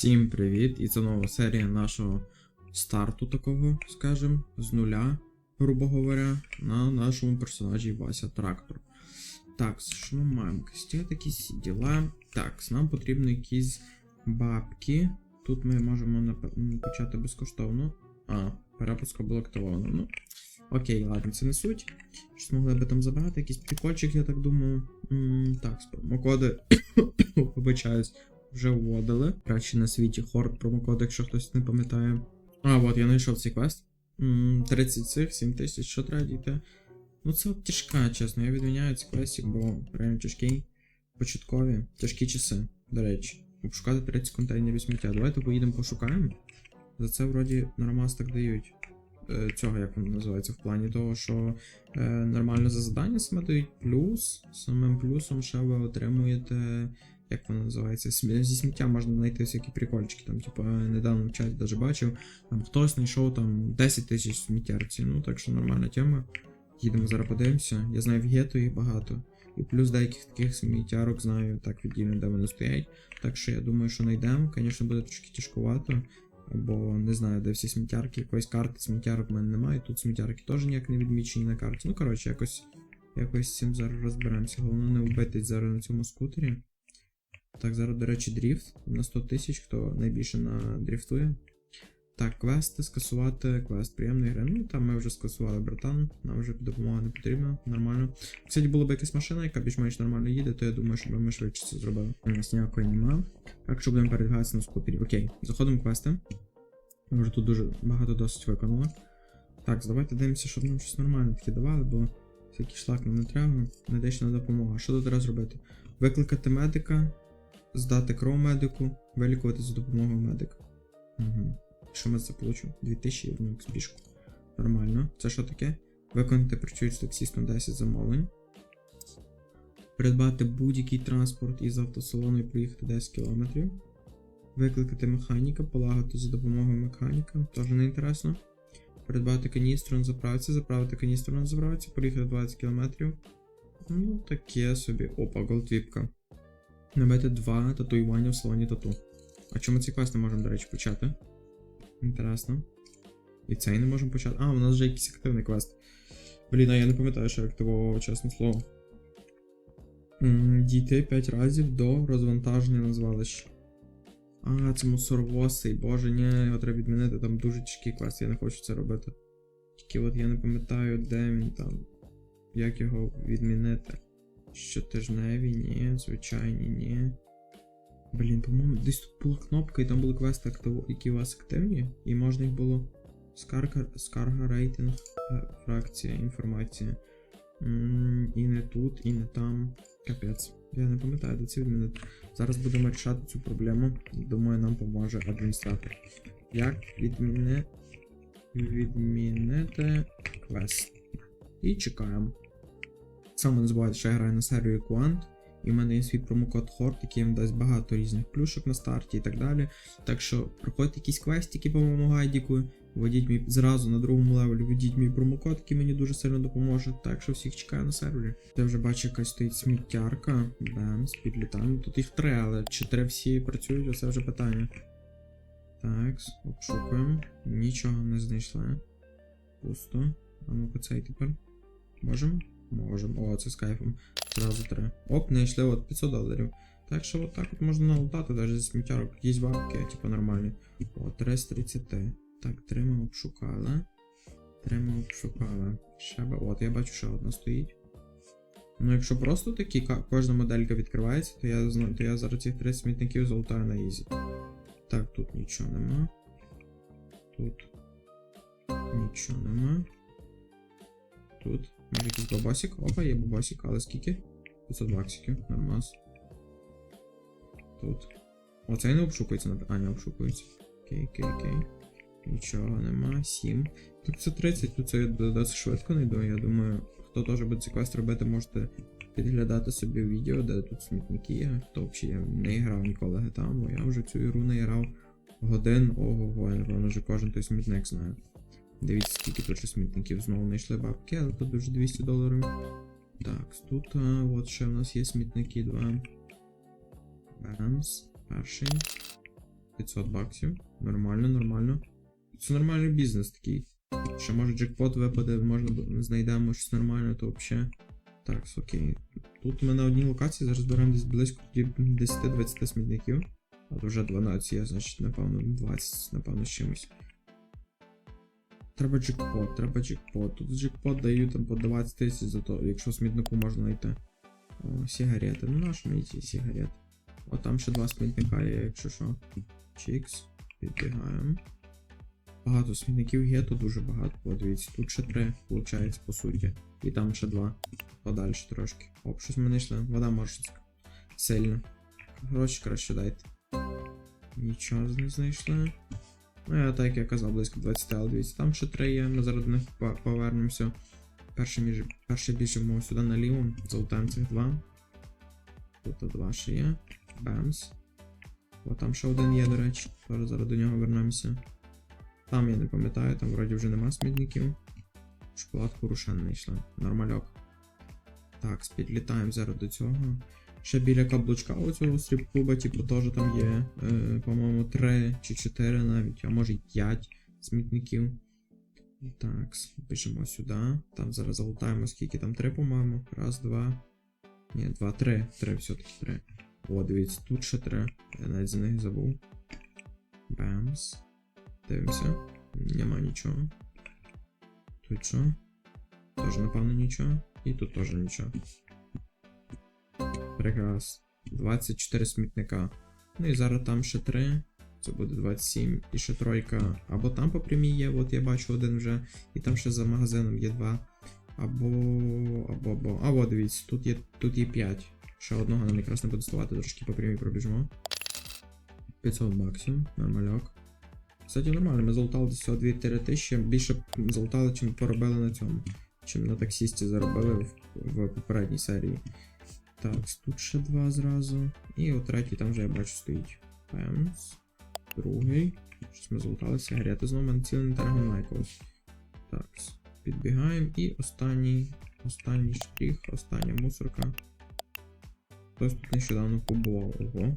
Всім привіт! І це нова серія нашого старту такого, скажем, з нуля, грубо говоря, на нашому персонажі Вася Трактор. Так, що ми маємо? Кості такі діла. Так, нам потрібно якісь бабки. Тут ми можемо почати безкоштовно. А, перепуска була активована. Ну, окей, ладно, це не суть. Що могли би там забрати, якийсь прикольчик, я так думаю. М, так, з промокоди. Вибачаюсь вже вводили. Краще на світі хорд промокод, якщо хтось не пам'ятає. А, от я знайшов цей квест. 30 цих, 7 тисяч, що треба дійти. Ну це от тяжка, чесно. Я відміняю цей квестик, бо реально тяжкий. Початкові, тяжкі часи, до речі. Обшукати 30 контейнерів сміття. Давайте поїдемо пошукаємо. За це вроді нормас так дають. Е, Цього як воно називається в плані того, що е, нормально за завдання саме дають плюс. Самим плюсом ще ви отримуєте як воно називається, зі сміття можна знайти всякі прикольчики. Там, типу, недавно в чаті даже бачив, там хтось знайшов там 10 тисяч сміттярців. Ну, так що нормальна тема. Їдемо зараз подивимося. Я знаю в гетто їх багато. І плюс деяких таких сміттярок знаю так віддільно, де вони стоять. Так що я думаю, що знайдемо. Звісно, буде трошки тяжкувато. Бо не знаю, де всі сміттярки, якоїсь карти сміттярок в мене немає. Тут сміттярки теж ніяк не відмічені на карті. Ну, коротше, якось, якось з цим зараз розберемося. Головне не вбитись зараз на цьому скутері. Так, зараз, до речі, дріфт на 100 тисяч, хто найбільше надріфтує. Так, квести скасувати, квест приємної гри. Ну, там ми вже скасували братан, нам вже допомога не потрібна, нормально. Кстати, була б якась машина, яка більш-менш нормально їде, то я думаю, що ми швидше це зробили. У нас ніякої нема. Так що будемо передвигатися на скутері. Окей, заходимо квести. Ми вже тут дуже багато досить виконали. Так, давайте дивимося, щоб нам щось нормальне таке давали, бо всякий шлак нам не треба. Медична допомога. Що тут треба зробити? Викликати медика, здати кров медику, вилікувати за допомогою медика. Угу. Що ми це получимо? 2000 і одну експішку. Нормально. Це що таке? Виконати працюють з таксістом 10 замовлень. Придбати будь-який транспорт із автосалону і проїхати 10 км. Викликати механіка, полагати за допомогою механіка. Теж не інтересно. Придбати каністру на заправці, заправити каністру на заправці, проїхати 20 км. Ну, таке собі. Опа, голдвіпка. Набити два татуювання в салоні тату. А чому ці квест не можемо, до речі, почати? Інтересно. І цей не можемо почати. А, у нас вже якийсь активний квест. Блін, а я не пам'ятаю, що я активував, чесне слово. Дійти 5 разів до розвантаження на звалище. А, це мусорвосий, боже, ні, його треба відмінити, там дуже тяжкий квест, я не хочу це робити. Тільки от я не пам'ятаю, де він там. Як його відмінити. Щотижневі, ні, звичайні, ні. Блін, по-моєму, десь тут була кнопка, і там були квести, які у вас активні, і можна їх було. Скарга, скарга рейтинг, е, фракція, інформація. М, І не тут, і не там. Капець. Я не пам'ятаю, де це відмінити. Зараз будемо рішати цю проблему. Думаю, нам поможе адміністратор. Як відміни... відмінити квест. І чекаємо. Саме забувайте, що я граю на сервері Quant, і в мене є свій промокод HORT, який вам дасть багато різних плюшок на старті і так далі. Так що проходьте якісь квестики по моєму гайдіку, введіть мій зразу на другому левелі, введіть мій промокод, який мені дуже сильно допоможе. Так що всіх чекаю на сервері. Я вже бачу, якась стоїть сміттярка. Бемс, підлітаємо. Тут їх три, але чи три всі працюють, оце вже питання. Так, обшукуємо. Нічого не знайшли. Пусто. А ну-ка цей тепер. Можемо? Можемо. О, це з кайфом. Зразу три. Оп, знайшли от 500 доларів. Так що от так от можна налутати навіть зі сміттярок. Якісь бабки, типу нормальні. О, 3 з 30. Так, три ми обшукали. Три ми обшукали. Ще би. От, я бачу, ще одна стоїть. Ну, якщо просто такі кожна моделька відкривається, то я то я зараз цих 30 смітників залутаю на ізі. Так, тут нічого нема. Тут нічого нема. Тут. Якийсь бабасик. Опа, є бабасик, але скільки? 500 баксиків, нормас. Тут. Оцей не обшукується. А, не обшукується. Окей, окей, окей. Нічого нема. 7. Тут це 30, тут це я досить швидко не йду. Я думаю, хто теж буде цей квест робити, можете підглядати собі відео, де тут смітники є. Хто взагалі я не грав ніколи GTA, бо я вже цю ігру не грав годин. Ого-го, я напевно вже кожен той смітник знає. Дивіться, скільки тут смітників знову знайшли бабки, але тут вже 200 доларів. Так, тут а, от ще в нас є смітники два. Бамс. Перший. 500 баксів. Нормально, нормально. Це нормальний бізнес такий. Ще може джекпот випаде, можна знайдемо щось нормальне, то взагалі. Так, окей. Тут ми на одній локації зараз беремо десь близько 10-20 смітників. А вже 12 є, значить, напевно, 20, напевно, з чимось. Треба джекпот, треба джекпот. Тут джекпот дають там по 20 тисяч за то, якщо смітнику можна знайти. О, сигарети. Ну наш мені ці сигарети. О, там ще два смітника є, якщо що. Чікс. Підбігаємо. Багато смітників є, тут дуже багато. О, дивіться, тут ще три, виходить, по суті. І там ще два. Подальше трошки. Оп, щось ми знайшли. Вода морщицька. Сильно. Гроші краще дайте. Нічого не знайшли. Ну, так як я казав, близько 20, але дивіться, там ще три є, ми зараз до них повернемося. Перше, між... Перше біжимо сюди наліво, залутаємо цих два. Тут два ще є. Бемс. О, там ще один є, до речі. Зараз зараз до нього вернемося. Там я не пам'ятаю, там вроді вже нема смітників. Шоколадку рушен знайшли. Нормальок. Так, підлітаємо зараз до цього. Ще біля каблучка оцього стріп-клуба, типу, теж там є, е, по-моєму, 3 чи 4 навіть, а може й 5 смітників. Так, біжимо сюди. Там зараз залутаємо, скільки там 3, по-моєму. Раз, два. Ні, два, три. Три, все-таки три. О, дивіться, тут ще три. Я навіть за них забув. Бемс. Дивимося. Нема нічого. Тут що? Теж, напевно, нічого. І тут теж нічого. Прекрас. 24 смітника. Ну і зараз там ще 3. Це буде 27. І ще тройка. Або там по прямій є, от я бачу один вже. І там ще за магазином є 2. Або. Або. Або. А, от дивіться, тут є, тут є 5. Ще одного нам якраз не буде ставати, трошки по прямій пробіжимо. 500 баксів, нормальок. Кстати, нормально, ми залутали десь всього 2 тисячі, більше залутали, чим поробили на цьому. Чим на таксісті заробили в, в попередній серії. Так, тут ще два зразу. І от третій там вже я бачу стоїть. Пемс. Другий. Щось ми залутали сигарети знову мене цілий інтернет немає. Так, підбігаємо. І останній. Останній штрих, остання мусорка. Хтось тут нещодавно побував. Ого.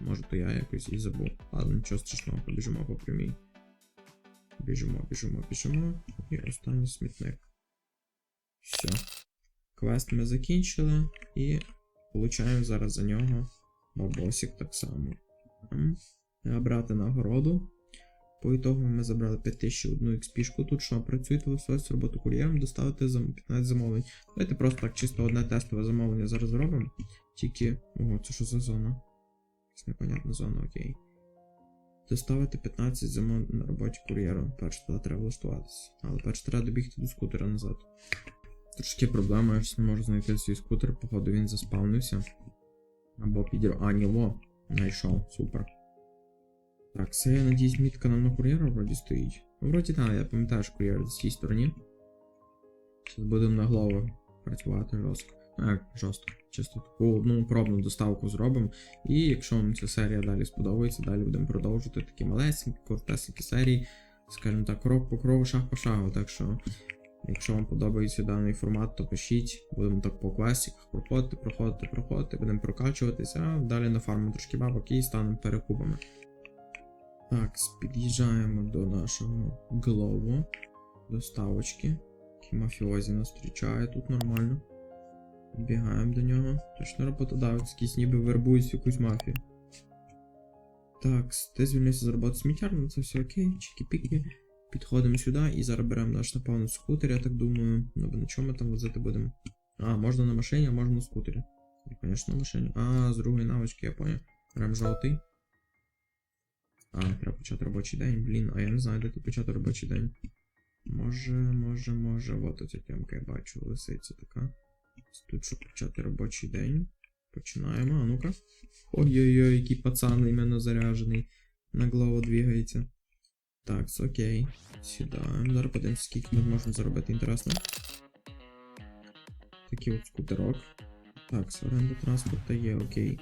Може то я якось і забув. Ладно, нічого страшного, побіжимо по прямій. Біжимо, біжимо, біжимо. І останній смітник. Все. Квест ми закінчили і получаємо зараз за нього бабосик так само. М. Треба брати нагороду. По ітогу ми забрали 5001 XP. Тут що, працюєте в роботу кур'єром, доставити 15 замовлень. Давайте просто так чисто одне тестове замовлення зараз зробимо. Тільки. Ого, це що за зона? Якась непонятна зона, окей. Доставити 15 замовлень на роботі кур'єром. Перше туди треба влаштуватися. Але перше треба добігти до скутера назад. Трошки проблема, я ж не можу знайти свій скутер, походу він заспавнився. Або підір. А, ні, во, знайшов, супер. Так, це я надіюсь, мітка нам на кур'єра вроді стоїть. Ну, вроді так, я пам'ятаю, що кур'єр з цій стороні. Зараз будемо на голову працювати жорстко. Як жорстко. Чисто таку одну пробну доставку зробимо. І якщо вам ця серія далі сподобається, далі будемо продовжувати такі малесенькі, коротесенькі серії, скажімо так, крок по кроку, шаг по шагу. Так що. Якщо вам подобається даний формат, то пишіть, будемо так по класиках проходити, проходити, проходити, будемо прокачуватися, а далі нафармимо трошки бабок і станемо перекупами. Так, під'їжджаємо до нашого глову, доставочки. Мафіозі нас зустрічає тут нормально. Бігаємо до нього. Точно роботодавець, якийсь ніби вербують якусь мафію. Так, ти звільнився з роботи сміттярно, це все окей, чікі-пікі. Підходимо сюди і зараз беремо наш, напевно, скутер, я так думаю. Ну, на чому ми там возити будемо? А, можна на машині, а можна на скутері. Звісно, на машині. А, з другої навички, я поняв. Беремо жовтий. А, треба почати робочий день, блін, а я не знаю, де тут почати робочий день. Може, може, може, от оця тямка я бачу, лисиця така. Тут щоб почати робочий день. Починаємо, а ну-ка. Ой-ой-ой, який пацан іменно заряджений. На голову двигається. Так, окей. Сідаємо. Зараз подивимось, скільки ми можемо заробити інтересно. Такий от скутерок. Так, оренда транспорту є, окей.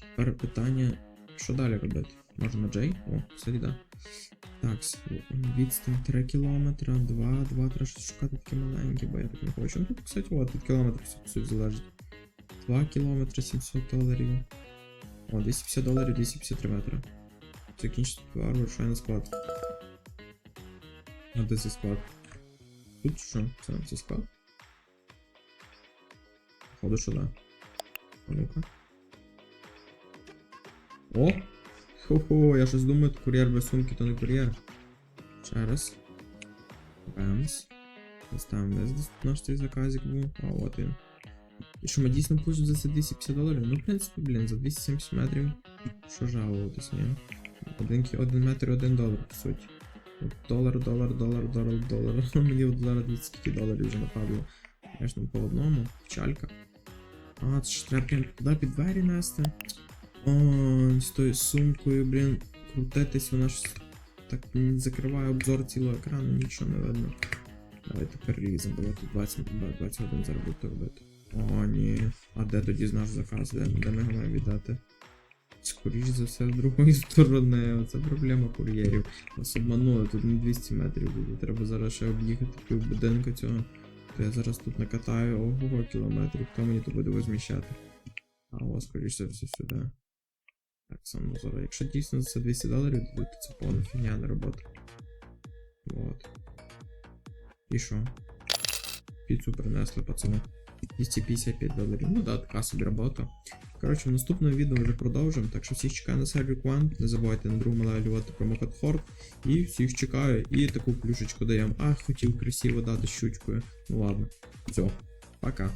Тепер питання, що далі робити? Може на Джей? О, кстати, да. Так, відстань 3 км, 2, 2, треба шукати таке маленьке, бо я так не хочу. Ну тут, кстати, от від кілометрів все по залежить. 2 км 700 доларів. О, 250 доларів, 253 метри. Закінчити товар, вирушай склад. А де цей склад? Тут що? Це, це склад? Походу, що да. Ну-ка. О! Хо-хо, я щось думаю, кур'єр без сумки, то не кур'єр. Ще раз. Бемс. Там десь десь наш цей заказик був. А от він. І що ми дійсно хочемо за це 250 доларів? Ну, в принципі, блін, за 270 метрів. Що жалуватись, ні? Один, кі- один метр і один долар, по суті. Долар, долар, долар, долар, долар. Мені долара 200 скільки доларів вже нападло. Звісно, по одному. Печалька. А, це ж треба туди під двері нести. О, з тою сумкою, блін, крутитись, вона ж так закриває обзор цілого екрану, нічого не видно. Давайте переріземо, бо я тут 20, 21 зараз буду робити. О, ні. А де тоді наш заказ? Де, де ми його маємо віддати? Скоріш за все, з другої сторони. Оце проблема кур'єрів. Нас обманули, тут не 200 метрів буде. Треба зараз ще об'їхати пів будинку цього. То я зараз тут накатаю ого кілометрів, хто мені тут буде возміщати. А о, скоріш за все сюди. Так, само зараз. Якщо дійсно за це 200 доларів дадуть, то це повна фігня на роботу. Вот. І що? Піцу принесли, пацани. 255 доларів. Ну да, така собі робота. Коротше, в наступному відео вже продовжимо. Так що всіх чекаю на сервері Quant. Не забувайте на другому левелювати промокод хорд. І всіх чекаю. І таку плюшечку даємо. А, хотів красиво дати щучкою. Ну ладно. Все. Пока.